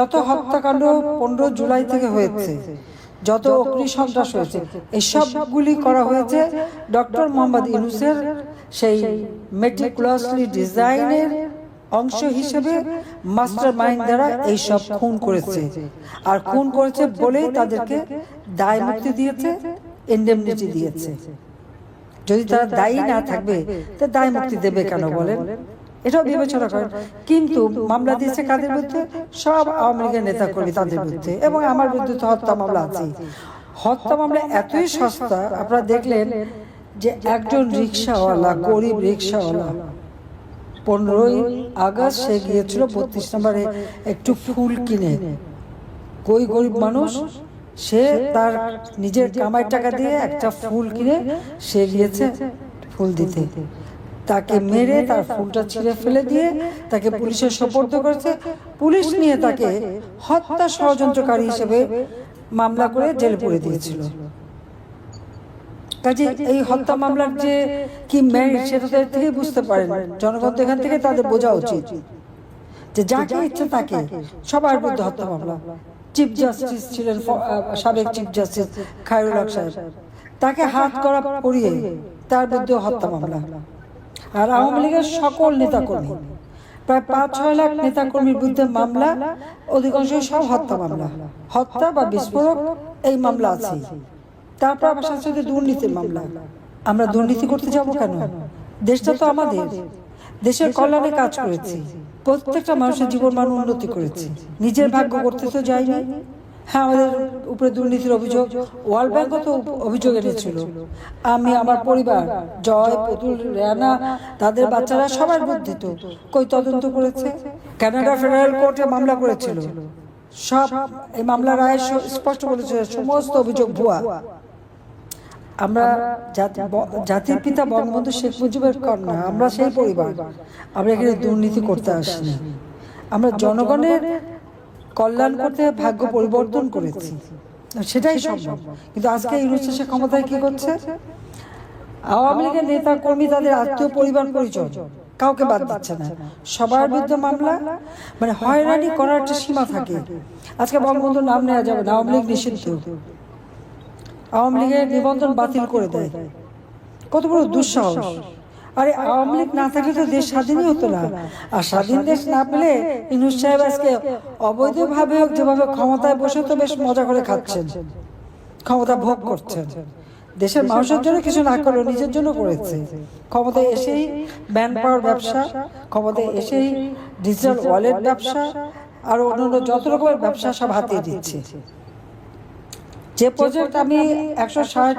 যত হত্যাকাণ্ড পনেরো জুলাই থেকে হয়েছে, যত অগ্নি সন্ত্রাস হয়েছে, এসবগুলি করা হয়েছে ডক্টর মোহাম্মদ ইউনুসের সেই মেটিকুলাসলি ডিজাইনের অংশ হিসেবে মাস্টার মাইন্ড দ্বারা এইসব খুন করেছে। আর খুন করেছে বলেই তাদেরকে দায় মুক্তি দিয়েছে ইন্ডেমনিটি দিয়েছে। যদি তারা দায়ী না থাকবে, তা দায় মুক্তি দেবে কেন বলেন? এটাও বিবেচনা করেন। কিন্তু মামলা দিয়েছে কাদের বিরুদ্ধে? সব আওয়ামী লীগের নেতা কর্মী তাদের বিরুদ্ধে। এবং আমার বিরুদ্ধে তো হত্যা মামলা আছে। হত্যা মামলা এতই সস্তা আপনারা দেখলেন যে একজন রিক্সাওয়ালা গরিব রিক্সাওয়ালা পনেরোই আগস্ট সে গিয়েছিল বত্রিশ নম্বরে একটু ফুল কিনে। কই গরিব মানুষ সে তার নিজের কামাই টাকা দিয়ে একটা ফুল কিনে সে গিয়েছে ফুল দিতে। তাকে মেরে তার ফুলটা ছিঁড়ে ফেলে দিয়ে তাকে পুলিশের সোপর্দ করেছে। পুলিশ নিয়ে তাকে হত্যা ষড়যন্ত্রকারী হিসেবে মামলা করে জেল পুরে দিয়েছিল। কাজে এই হত্যা মামলার যে কি মেরিট সেটা তাদের থেকে বুঝতে পারেন। জনগণ এখান থেকে তাদের বোঝা উচিত যে যাকে ইচ্ছে তাকে সবার বিরুদ্ধে হত্যা মামলা। চিফ জাস্টিস ছিলেন সাবেক চিফ জাস্টিস খায়রুল হক সাহেব। তাকে হাত করা পড়িয়ে তার বিরুদ্ধে হত্যা মামলা আর আওয়ামী লীগের সকল নেতাকর্মী। প্রায় পাঁচ, ছয় লাখ নেতাকর্মীর বিরুদ্ধে মামলা, অধিকাংশ সব হত্যা মামলা। হত্যা বা বিস্ফোরক, এই মামলা আছে। তারপর আবার সাথে দুর্নীতির মামলা। আমরা দুর্নীতি করতে যাব কেন? দেশটা তো আমাদের। দেশের কল্যাণে কাজ করেছি। প্রত্যেকটা মানুষের জীবন মান উন্নতি করেছি। নিজের ভাগ্য করতে তো যাইনি। হ্যাঁ আমাদের উপরে দুর্নীতির অভিযোগ। ওয়ার্ল্ড ব্যাংকও তো অভিযোগ এনেছিল। আমি, আমার পরিবার, জয়, পুতুল, রেয়ানা, তাদের বাচ্চারা সবার বিরুদ্ধে তো কই তদন্ত করেছে? কানাডা ফেডারেল কোর্টে মামলা করেছিল। সব এই মামলার রায় স্পষ্ট বলেছে, সমস্ত অভিযোগ ভুয়া। আমরা জাতির পিতা বঙ্গবন্ধু শেখ মুজিবের কন্যা, আমরা সেই পরিবার। আমরা এখানে দুর্নীতি করতে আসিনি। আমরা জনগণের কল্যাণ করতে ভাগ্য পরিবর্তন করেছি। সেটাই সম্ভব। কিন্তু আজকে ইউনুস সে ক্ষমতায় কি করছে? আওয়ামী লীগের নেতা কর্মী তাদের আত্মীয় পরিবার পরিচয় কাউকে বাদ দিচ্ছে না। সবার বিরুদ্ধে মামলা মানে হয়রানি করার একটা সীমা থাকে। আজকে বঙ্গবন্ধুর নাম নেওয়া যাবে না আওয়ামী লীগ নিষিদ্ধ। আওয়ামী লীগের নিবন্ধন বাতিল করে দেয়। কত বড় দুঃসাহস। আরে আওয়ামী লীগ না থাকলে তো দেশ স্বাধীনই হতো না। আর স্বাধীন দেশ না পেলে ইনুস সাহেব আজকে অবৈধভাবে হোক যেভাবে ক্ষমতায় বসে তো বেশ মজা করে খাচ্ছেন। ক্ষমতা ভোগ করছেন। দেশের মানুষের জন্য কিছু না করলেও নিজের জন্য করেছে। ক্ষমতায় এসেই ম্যান পাওয়ার ব্যবসা, ক্ষমতায় এসেই ডিজিটাল ওয়ালেট ব্যবসা, আর অন্যান্য যত রকমের ব্যবসা সব হাতিয়ে দিচ্ছে। যে প্রজেক্ট আমি একশো ষাট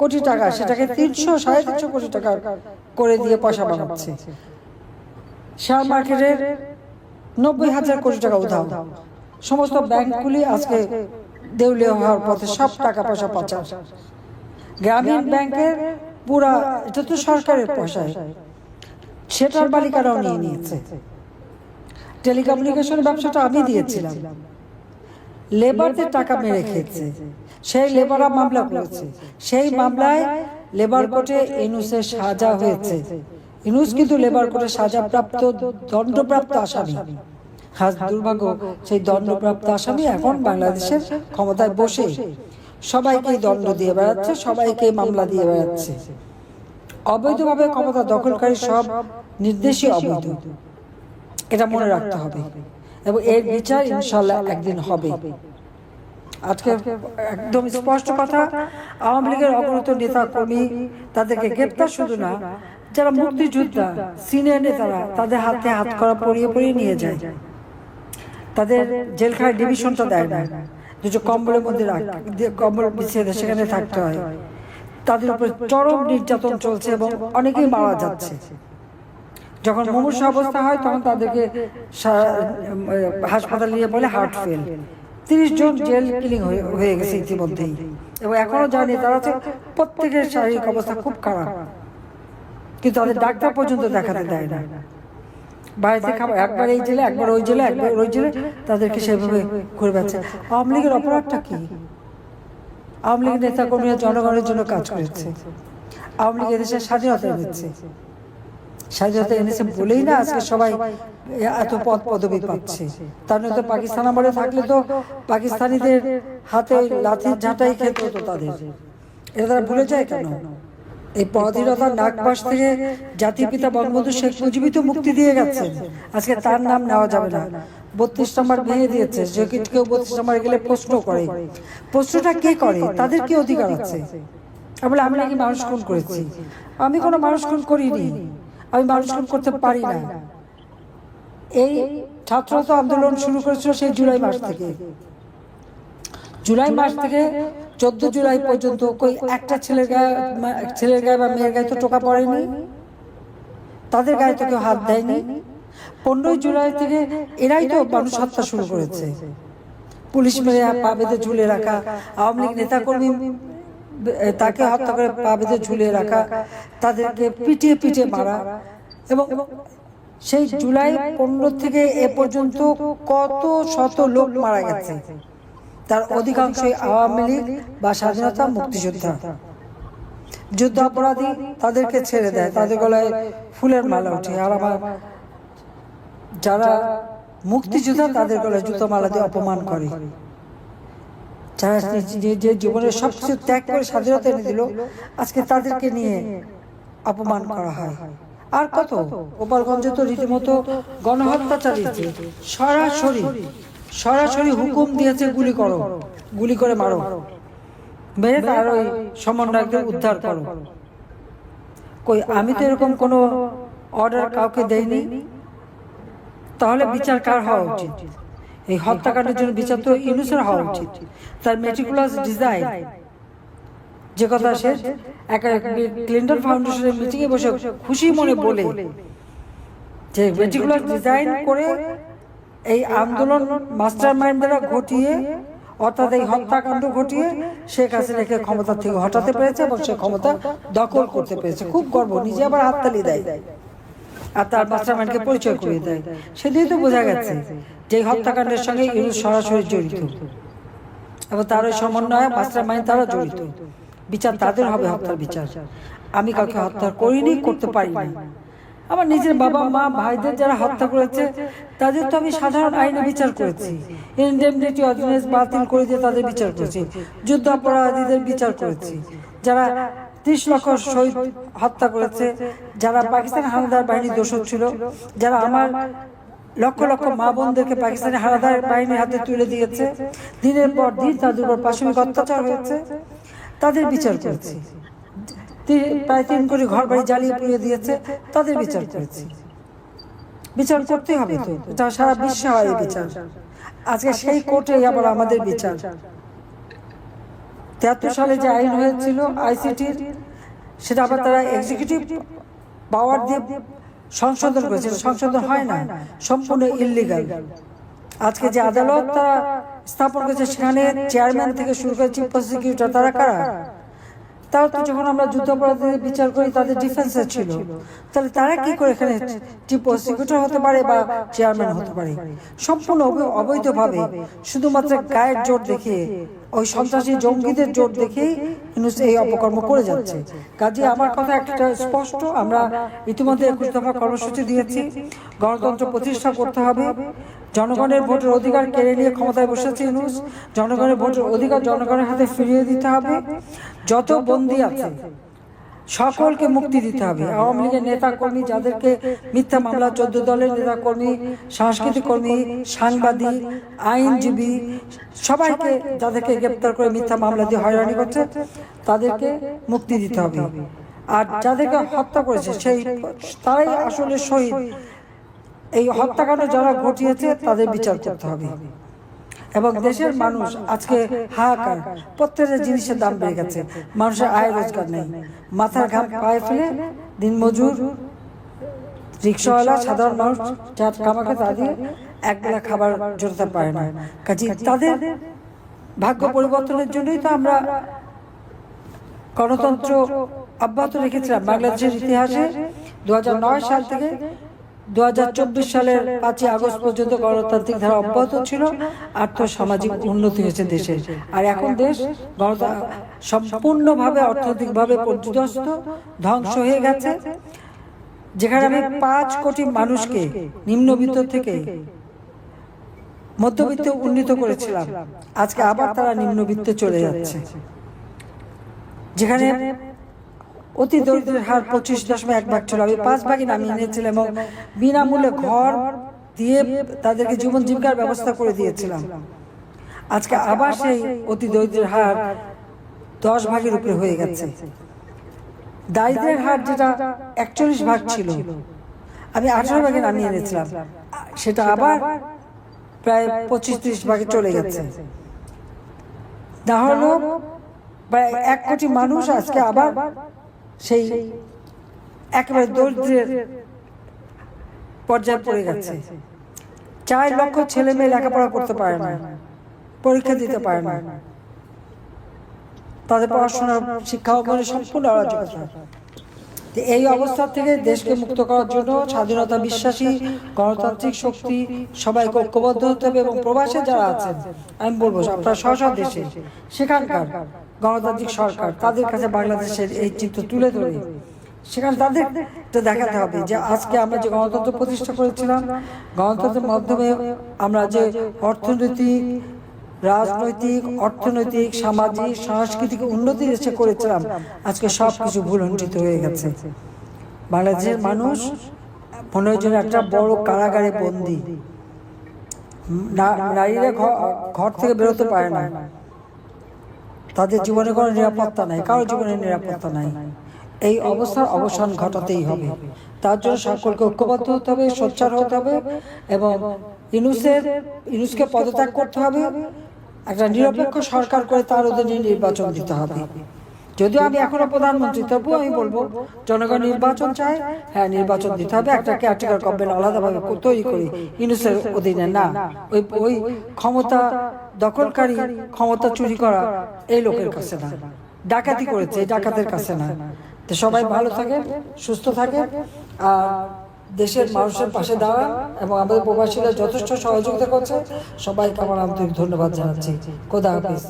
কোটি টাকা, সেটাকে তিনশো, সাড়ে তিনশো কোটি টাকা করে দিয়ে পয়সা বানাচ্ছে। শেয়ার মার্কেটের নব্বই হাজার কোটি টাকা উধাও। সমস্ত ব্যাংকগুলি আজকে দেউলিয়া হওয়ার পথে সব টাকা পয়সা পাচার। গ্রামীণ ব্যাংকের পুরা, এটা তো সরকারের পয়সায় সেটার মালিকারাও নিয়ে নিয়েছে। টেলিকমিউনিকেশন ব্যবসাটা আমি দিয়েছিলাম। লেবারদের টাকা মেরে খেয়েছে। সেই লেবাররা মামলা করেছে। সেই মামলায় লেবার কোর্টে ইনুসের সাজা হয়েছে। ইনুস কিন্তু লেবার কোর্টে সাজাপ্রাপ্ত দণ্ডপ্রাপ্ত আসামি। হাজ দুর্ভাগ্য সেই দণ্ডপ্রাপ্ত আসামি এখন বাংলাদেশের ক্ষমতায় বসে সবাইকে দণ্ড দিয়ে বেড়াচ্ছে সবাইকে মামলা দিয়ে বেড়াচ্ছে। অবৈধভাবে ক্ষমতা দখলকারী সব নির্দেশই অবৈধ। এটা মনে রাখতে হবে। এবং এর বিচার ইনশাল্লাহ একদিন হবে। আজকে একদম স্পষ্ট কথা আওয়ামী লীগের অগ্রত নেতা কর্মী তাদেরকে গ্রেপ্তার শুধু না যারা মুক্তিযোদ্ধা সিনিয়র নেতারা তাদের হাতে হাত করা পরিয়ে পরিয়ে নিয়ে যায়। তাদের জেলখানায় ডিভিশনটা দেয় না। দুটো কম্বলের মধ্যে রাখ কম্বল বিছিয়ে সেখানে থাকতে হয়। তাদের উপরে চরম নির্যাতন চলছে এবং অনেকেই মারা যাচ্ছে। যখন মুমূর্ষ অবস্থা হয় তখন তাদেরকে হাসপাতালে নিয়ে বলে হার্ট ফেল তিরিশ জন জেল কিলিং হয়ে গেছে ইতিমধ্যেই। এবং এখনও জানি তারা আছে প্রত্যেকের শারীরিক অবস্থা খুব খারাপ। কিন্তু তাদের ডাক্তার পর্যন্ত দেখাতে দেয় না। বাড়িতে খাবার একবার এই জেলে একবার ওই জেলে একবার ওই জেলে তাদেরকে সেভাবে ঘুরে বেড়াচ্ছে। আওয়ামী লীগের অপরাধটা কি? আওয়ামী লীগের নেতা কর্মীরা জনগণের জন্য কাজ করেছে। আওয়ামী লীগ এদেশের স্বাধীনতা এনেছে স্বাধীনতা এনেছে বলেই না আজকে সবাই এত পদ পদবি পাচ্ছে। তার নয়তো পাকিস্তান আমলে থাকলে তো পাকিস্তানিদের হাতে লাঠির ঝাঁটাই খেতে হতো তাদের। এটা তারা ভুলে যায় কেন? এই পরাধীনতার নাগবাস থেকে জাতির পিতা বঙ্গবন্ধু শেখ মুজিবই তো মুক্তি দিয়ে গেছেন। আজকে তার নাম নেওয়া যাবে না। বত্রিশ নম্বর ভেঙে দিয়েছে যে কেউ বত্রিশ নম্বর গেলে প্রশ্ন করে। প্রশ্নটা কে করে? তাদের কি অধিকার আছে? আমি বলে, আমি নাকি মানুষ খুন করেছি। আমি কোনো মানুষ খুন করিনি। আমি মানুষ খুন করতে পারি না। এই ছাত্রতা আন্দোলন শুরু করেছিল সেই জুলাই মাস থেকে। জুলাই মাস থেকে চোদ্দ জুলাই পর্যন্ত কই একটা ছেলের গায়ে ছেলের গায়ে বা মেয়ের গায়ে তো টোকা পড়েনি। তাদের গায়ে তো কেউ হাত দেয়নি। পনেরোই জুলাই থেকে এরাই তো মানুষ হত্যা শুরু করেছে। পুলিশ মেরে পা বেঁধে ঝুলে রাখা, আওয়ামী লীগ নেতাকর্মী তাকে হত্যা করে পা বেঁধে ঝুলিয়ে রাখা, তাদেরকে পিটিয়ে পিটিয়ে মারা। এবং সেই জুলাই পনেরো থেকে এ পর্যন্ত কত শত লোক মারা গেছে। তার অধিকাংশই আওয়ামী লীগ বা স্বাধীনতা মুক্তিযোদ্ধা। যুদ্ধ অপরাধী তাদেরকে ছেড়ে দেয়, তাদের গলায় ফুলের মালা ওঠে। আর আমার যারা মুক্তিযোদ্ধা, তাদের গলায় জুতো মালা দিয়ে অপমান করে। যারা জীবনের সবকিছু ত্যাগ করে স্বাধীনতা এনে দিল আজকে তাদেরকে নিয়ে অপমান করা হয়। আর কত? গোপালগঞ্জে তো রীতিমতো গণহত্যা চালিয়েছে। সরাসরি সরাসরি হুকুম দিয়েছে, গুলি করো। গুলি করে মারো। মেরে তার ওই সমন্বয়কদের উদ্ধার করো। কই, আমি তো এরকম কোনো অর্ডার কাউকে দেইনি? তাহলে বিচার কার হওয়া উচিত? এই হত্যাকাণ্ডের জন্য বিচার তো ইউনুসের হওয়া উচিত। তার মেটিকুলাস ডিজাইন যে কথা সে ক্লিন্টন ফাউন্ডেশনের মিটিংয়ে বসে খুশি মনে বলে যে মেটিকুলাস ডিজাইন করে এই আন্দোলন মাস্টার মাইন্ড ঘটিয়ে, অর্থাৎ এই হত্যাকাণ্ড ঘটিয়ে শেখ হাসিনাকে ক্ষমতা থেকে হটাতে পেরেছে এবং সে ক্ষমতা দখল করতে পেরেছে। খুব গর্ব, নিজে আবার হাততালি দেয়। আর তার মাইন্ডকে পরিচয় করিয়ে দেয়। সেদিনই তো বোঝা গেছে যে হত্যাকাণ্ডের সঙ্গে ইউনুস সরাসরি জড়িত। এবং তার ওই সমন্বয়ে মাস্টার মাইন্ড তারা জড়িত। বিচার তাদের হবে হত্যার বিচার। আমি কাউকে হত্যা করিনি করতে পারি না আমার নিজের বাবা মা ভাইদের যারা হত্যা করেছে তাদের তো আমি সাধারণ আইনে বিচার করেছি। ইন্ডেমনিটি অর্ডিনেন্স বাতিল করে দিয়ে তাদের বিচার করেছি। যুদ্ধ অপরাধীদের বিচার করেছি। যারা ত্রিশ লক্ষ শহীদ হত্যা করেছে, যারা পাকিস্তান হানাদার বাহিনীর দোষক ছিল, যারা আমার লক্ষ লক্ষ মা বোনদেরকে পাকিস্তানি হানাদার বাহিনীর হাতে তুলে দিয়েছে। দিনের পর দিন তাদের উপর পাশবিক অত্যাচার হয়েছে। তাদের বিচার করেছি। প্রায় তিন কোটি ঘর বাড়ি জ্বালিয়ে পুড়িয়ে দিয়েছে। তাদের বিচার করেছি। বিচার করতে হবে তো। এটা সারা বিশ্বে হয় বিচার। আজকে সেই কোর্টে আবার আমাদের বিচার। তেহাত্তর সালে যে আইন হয়েছিল আইসিটির সেটা আবার তারা এক্সিকিউটিভ পাওয়ার দিয়ে সংশোধন করেছে সংশোধন হয় না সম্পূর্ণ ইলিগাল আজকে যে আদালত তারা স্থাপন করেছে সেখানে চেয়ারম্যান থেকে শুরু করে চিফ প্রসিকিউটর তারা কারা? তাও তো যখন আমরা যুদ্ধাপরাধীদের বিচার করি, তাদের ডিফেন্সে ছিল। তাহলে তারা কি করে এখানে চিফ প্রসিকিউটর হতে পারে বা চেয়ারম্যান হতে পারে? সম্পূর্ণ অবৈ- অবৈধভাবে, শুধুমাত্র গায়ের জোর দেখিয়ে ওই সন্ত্রাসী জঙ্গিদের জোর দেখেই ইউনুস এই অপকর্ম করে যাচ্ছে। কাজে আমার কথা একটা স্পষ্ট, আমরা ইতিমধ্যে একুশ দফা কর্মসূচি দিয়েছি। গণতন্ত্র প্রতিষ্ঠা করতে হবে। জনগণের ভোটের অধিকার কেড়ে নিয়ে ক্ষমতায় বসেছে ইউনুস। জনগণের ভোটের অধিকার জনগণের হাতে ফিরিয়ে দিতে হবে। যত বন্দী আছে সকলকে মুক্তি দিতে হবে। আওয়ামী লীগের নেতা কর্মী যাদেরকে মিথ্যা মামলা চোদ্দ দলের নেতা কর্মী সাংস্কৃতিক কর্মী সাংবাদিক আইনজীবী সবাইকে যাদেরকে গ্রেপ্তার করে মিথ্যা মামলা দিয়ে হয়রানি করছে তাদেরকে মুক্তি দিতে হবে। আর যাদেরকে হত্যা করেছে সেই তারাই আসলে শহীদ। এই হত্যাকাণ্ড যারা ঘটিয়েছে তাদের বিচার করতে হবে। এবং দেশের মানুষ আজকে হাহাকার প্রত্যেকটা জিনিসের দাম বেড়ে গেছে মানুষের আয় রোজগার নেই মাথার ঘাম পায়ে ফেলে দিনমজুর রিক্সাওয়ালা সাধারণ মানুষ যার কামাকে তা দিয়ে এক বেলা খাবার জোটাতে পারে না। কাজে তাদের ভাগ্য পরিবর্তনের জন্যই তো আমরা গণতন্ত্র অব্যাহত রেখেছিলাম। বাংলাদেশের ইতিহাসে দু হাজার নয় সাল থেকে দু সালের পাঁচই আগস্ট পর্যন্ত গণতান্ত্রিক ধারা অব্যাহত ছিল সামাজিক উন্নতি হয়েছে দেশের আর এখন দেশ সম্পূর্ণভাবে অর্থনৈতিকভাবে পর্যদস্ত, ধ্বংস হয়ে গেছে। যেখানে আমি পাঁচ কোটি মানুষকে নিম্নবিত্ত থেকে মধ্যবিত্তে উন্নীত করেছিলাম, আজকে আবার তারা নিম্নবিত্তে চলে যাচ্ছে। যেখানে অতি দরিদ্রের হার পঁচিশ দশমিক এক ভাগ ছিল। আমি পাঁচ ভাগই নামিয়ে নিয়েছিলাম এবং বিনামূল্যে ঘর দিয়ে তাদেরকে জীবন জীবিকার ব্যবস্থা করে দিয়েছিলাম। আজকে আবার সেই অতি দরিদ্রের হার দশ ভাগের উপরে হয়ে গেছে। দারিদ্রের হার যেটা একচল্লিশ ভাগ ছিল, আমি আঠারো ভাগে নামিয়ে এনেছিলাম সেটা আবার প্রায় পঁচিশ ত্রিশ ভাগে চলে গেছে। না হলো প্রায় এক কোটি মানুষ আজকে আবার সেই একেবারে দরিদ্রের পর্যায়ে পড়ে গেছে। চার লক্ষ ছেলে মেয়ে লেখাপড়া করতে পারে না। পরীক্ষা দিতে পারে না। তাদের পড়াশোনার শিক্ষা অঙ্গনে সম্পূর্ণ অরাজকতা। এই অবস্থা থেকে দেশকে মুক্ত করার জন্য স্বাধীনতা বিশ্বাসী গণতান্ত্রিক শক্তি সবাইকে ঐক্যবদ্ধ হতে হবে এবং প্রবাসে যারা আছেন আমি বলব আপনার স্ব স্ব দেশে। সেখানকার গণতান্ত্রিক সরকার তাদের কাছে বাংলাদেশের এই চিত্র তুলে ধরে। সেখানে তাদের তো দেখাতে হবে যে আজকে আমরা যে গণতন্ত্র প্রতিষ্ঠা করেছিলাম গণতন্ত্রের মাধ্যমে আমরা যে অর্থনৈতিক রাজনৈতিক অর্থনৈতিক সামাজিক সাংস্কৃতিক উন্নতি দেশে করেছিলাম আজকে সব কিছু ভুলণ্ঠিত হয়ে গেছে। বাংলাদেশের মানুষ মনে হয় যেন একটা বড় কারাগারে বন্দি। নারীরা ঘর থেকে বেরোতে পারে না। তাদের জীবনে কোনো নিরাপত্তা নাই কারোর জীবনে নিরাপত্তা নাই। এই অবস্থার অবসান ঘটাতেই হবে। তার জন্য সকলকে ঐক্যবদ্ধ হতে হবে সোচ্চার হতে হবে এবং ইনুসের ইনুসকে পদত্যাগ করতে হবে। একটা নিরপেক্ষ সরকার করে তার অধীনে নির্বাচন দিতে হবে। যদিও আমি এখনও প্রধানমন্ত্রী, তবুও আমি বলব, জনগণ নির্বাচন চায়। হ্যাঁ নির্বাচন দিতে হবে, একটা কেয়ারটেকার গভর্নমেন্ট আলাদাভাবে তৈরি করি। ইনুসের অধীনে না। ওই ওই ক্ষমতা দখলকারী, ক্ষমতা চুরি করা এই লোকের কাছে না। ডাকাতি করেছে, এই ডাকাতের কাছে না। তো সবাই ভালো থাকে সুস্থ থাকে আর দেশের মানুষের পাশে দাঁড়ান এবং আমাদের প্রবাসীরা যথেষ্ট সহযোগিতা করছে। সবাইকে আমার আন্তরিক ধন্যবাদ জানাচ্ছি। খোদা হাফিজ।